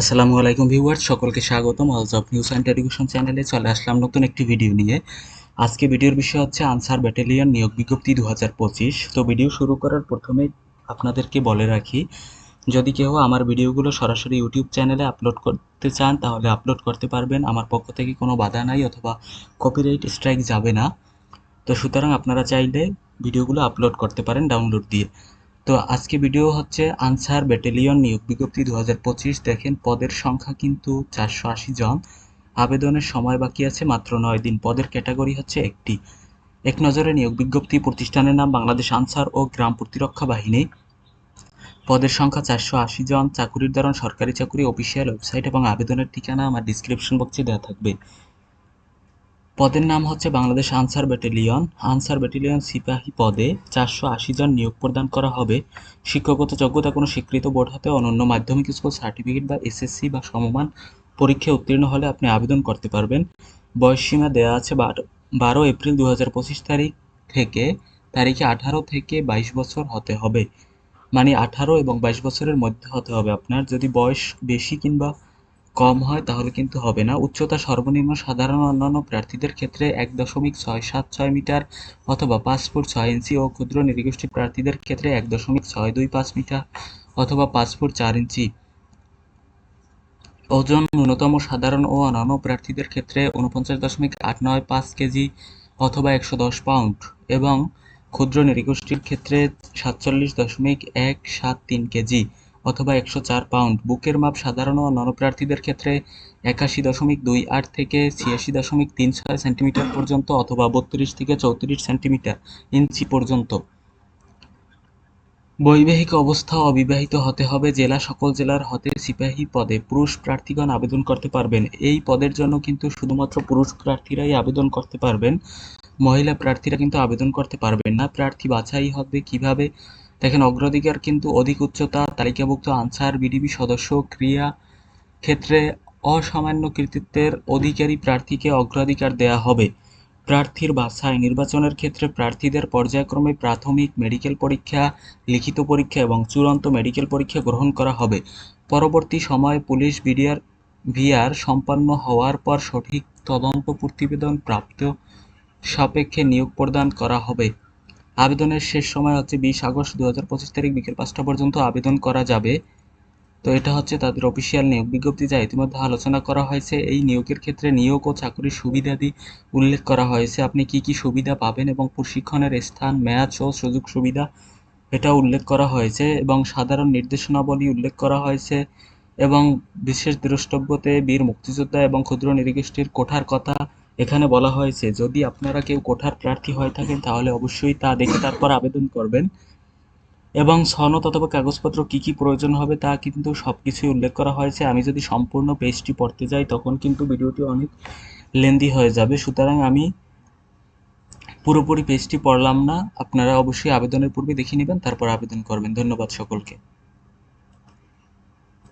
আসসালামু আলাইকুম ভিউয়ার্স, সকলকে স্বাগতম। All job news and education চ্যানেলে চলে আসলাম নতুন একটি ভিডিও নিয়ে। আজকে ভিডিওর বিষয় হচ্ছে আনসার ব্যাটালিয়ন নিয়োগ বিজ্ঞপ্তি দু হাজার পঁচিশ। তো ভিডিও শুরু করার প্রথমে আপনাদেরকে বলে রাখি, যদি কেউ আমার ভিডিওগুলো সরাসরি ইউটিউব চ্যানেলে আপলোড করতে চান, তাহলে আপলোড করতে পারবেন। আমার পক্ষ থেকে কোনো বাধা নাই অথবা কপিরাইট স্ট্রাইক যাবে না। তো সুতরাং আপনারা চাইলে ভিডিওগুলো আপলোড করতে পারেন ডাউনলোড দিয়ে। তো আজকে ভিডিও হচ্ছে আনসার ব্যাটালিয়ন নিয়োগ বিজ্ঞপ্তি দুহাজার পঁচিশ। দেখেন, পদের সংখ্যা কিন্তু চারশো আশি জন। আবেদনের সময় বাকি আছে মাত্র নয় দিন। পদের ক্যাটাগরি হচ্ছে একটি। এক নজরে নিয়োগ বিজ্ঞপ্তি প্রতিষ্ঠানের নাম বাংলাদেশ আনসার ও গ্রাম প্রতিরক্ষা বাহিনী। পদের সংখ্যা চারশো আশি জন। চাকুরির ধরন সরকারি চাকুরি, অফিসিয়াল ওয়েবসাইট এবং আবেদনের ঠিকানা আমার ডিসক্রিপশন বক্সে দেওয়া থাকবে। পদের নাম হচ্ছে বাংলাদেশ আনসার ব্যাটালিয়ন। আনসার ব্যাটালিয়ন সিপাহী পদে চারশো আশি জন নিয়োগ প্রদান করা হবে। শিক্ষাগত যোগ্যতা কোনো স্বীকৃত বোর্ড হতে অনন্য মাধ্যমিক স্কুল সার্টিফিকেট বা এসএসসি বা সমমান পরীক্ষায় উত্তীর্ণ হলে আপনি আবেদন করতে পারবেন। বয়সসীমা দেওয়া আছে বারো বারো এপ্রিল দু হাজার পঁচিশ তারিখ থেকে, তারিখে আঠারো থেকে বাইশ বছর হতে হবে। মানে আঠারো এবং বাইশ বছরের মধ্যে হতে হবে আপনার। যদি বয়স বেশি কিংবা কম হয়, তাহলে কিন্তু হবে না। উচ্চতা সর্বনিম্ন সাধারণ অন্যান্য প্রার্থীদের ক্ষেত্রে এক দশমিক ছয় সাত ছয় মিটার অথবা পাঁচ ফুট ছয় ইঞ্চি ও ক্ষুদ্র নৃগোষ্ঠী প্রার্থীদের ক্ষেত্রে এক দশমিক ছয় দুই পাঁচ মিটার অথবা পাঁচ ফুট চার ইঞ্চি। ওজন ন্যূনতম সাধারণ ও অন্যান্য প্রার্থীদের ক্ষেত্রে উনপঞ্চাশ দশমিক আট নয় পাঁচ কেজি অথবা একশো দশ পাউন্ড এবং ক্ষুদ্র নৃগোষ্ঠীর ক্ষেত্রে সাতচল্লিশ দশমিক এক সাত তিন কেজি। অথবা একশো চার পাউন্ড। বুকের মাপ সাধারণ ও প্রার্থীদের ক্ষেত্রে একাশি দশমিক দুই আট থেকে ছিয়াশি দশমিক তিন ছয় সেন্টিমিটার পর্যন্ত অথবা বত্রিশ থেকে চৌত্রিশ সেন্টিমিটার ইঞ্চি পর্যন্ত। বৈবাহিক অবস্থা অবিবাহিত হতে হবে। জেলা সকল জেলার হতে সিপাহী পদে পুরুষ প্রার্থীগণ আবেদন করতে পারবেন। এই পদের জন্য কিন্তু শুধুমাত্র পুরুষ প্রার্থীরাই আবেদন করতে পারবেন। মহিলা প্রার্থীরা কিন্তু আবেদন করতে পারবেন না। প্রার্থী বাছাই হবে কীভাবে? দেখেন অগ্রাধিকার কিন্তু অধিক উচ্চতা, তালিকাভুক্ত আনসার, বিডিবি সদস্য, ক্রিয়া ক্ষেত্রে অসামান্য কৃতিত্বের অধিকারী প্রার্থীকে অগ্রাধিকার দেয়া হবে। প্রার্থীর বাছাই, নির্বাচনের ক্ষেত্রে প্রার্থীদের পর্যায়ক্রমে প্রাথমিক মেডিকেল পরীক্ষা, লিখিত পরীক্ষা এবং চূড়ান্ত মেডিকেল পরীক্ষা গ্রহণ করা হবে। পরবর্তী সময়ে পুলিশ বিডিআর ভিআর সম্পন্ন হওয়ার পর সঠিক তদন্ত প্রতিবেদন প্রাপ্ত সাপেক্ষে নিয়োগ প্রদান করা হবে। আবেদনের শেষ সময় হচ্ছে বিশ আগস্ট দু হাজার পঁচিশ তারিখ বিকেল পাঁচটা পর্যন্ত আবেদন করা যাবে। তো এটা হচ্ছে তাদের অফিসিয়াল নিয়োগ বিজ্ঞপ্তি যা ইতিমধ্যে আলোচনা করা হয়েছে। এই নিয়োগের ক্ষেত্রে নিয়োগ ও চাকরির সুবিধাদি উল্লেখ করা হয়েছে। আপনি কি কি সুবিধা পাবেন এবং প্রশিক্ষণের স্থান, ম্যাচ ও সুযোগ সুবিধা এটা উল্লেখ করা হয়েছে এবং সাধারণ নির্দেশনাবলী উল্লেখ করা হয়েছে এবং বিশেষ দ্রষ্টব্যতে বীর মুক্তিযোদ্ধা এবং ক্ষুদ্র নিরীগোষ্ঠীর কোঠার কথা এখানে বলা হয়েছে, যদি আপনারা কেউ কোঠার প্রার্থী হয়ে থাকেন, তাহলে অবশ্যই তা দেখে তারপর আবেদন করবেন। এবং সনদ অথবা কাগজপত্র কি কি প্রয়োজন হবে তা কিন্তু সব কিছুই উল্লেখ করা হয়েছে। আমি যদি সম্পূর্ণ পেজটি পড়তে যাই, তখন কিন্তু ভিডিওটি অনেক লেন্দি হয়ে যাবে। সুতরাং আমি পুরোপুরি পেজটি পড়লাম না। আপনারা অবশ্যই আবেদনের পূর্বে দেখে নেবেন, তারপর আবেদন করবেন। ধন্যবাদ সকলকে।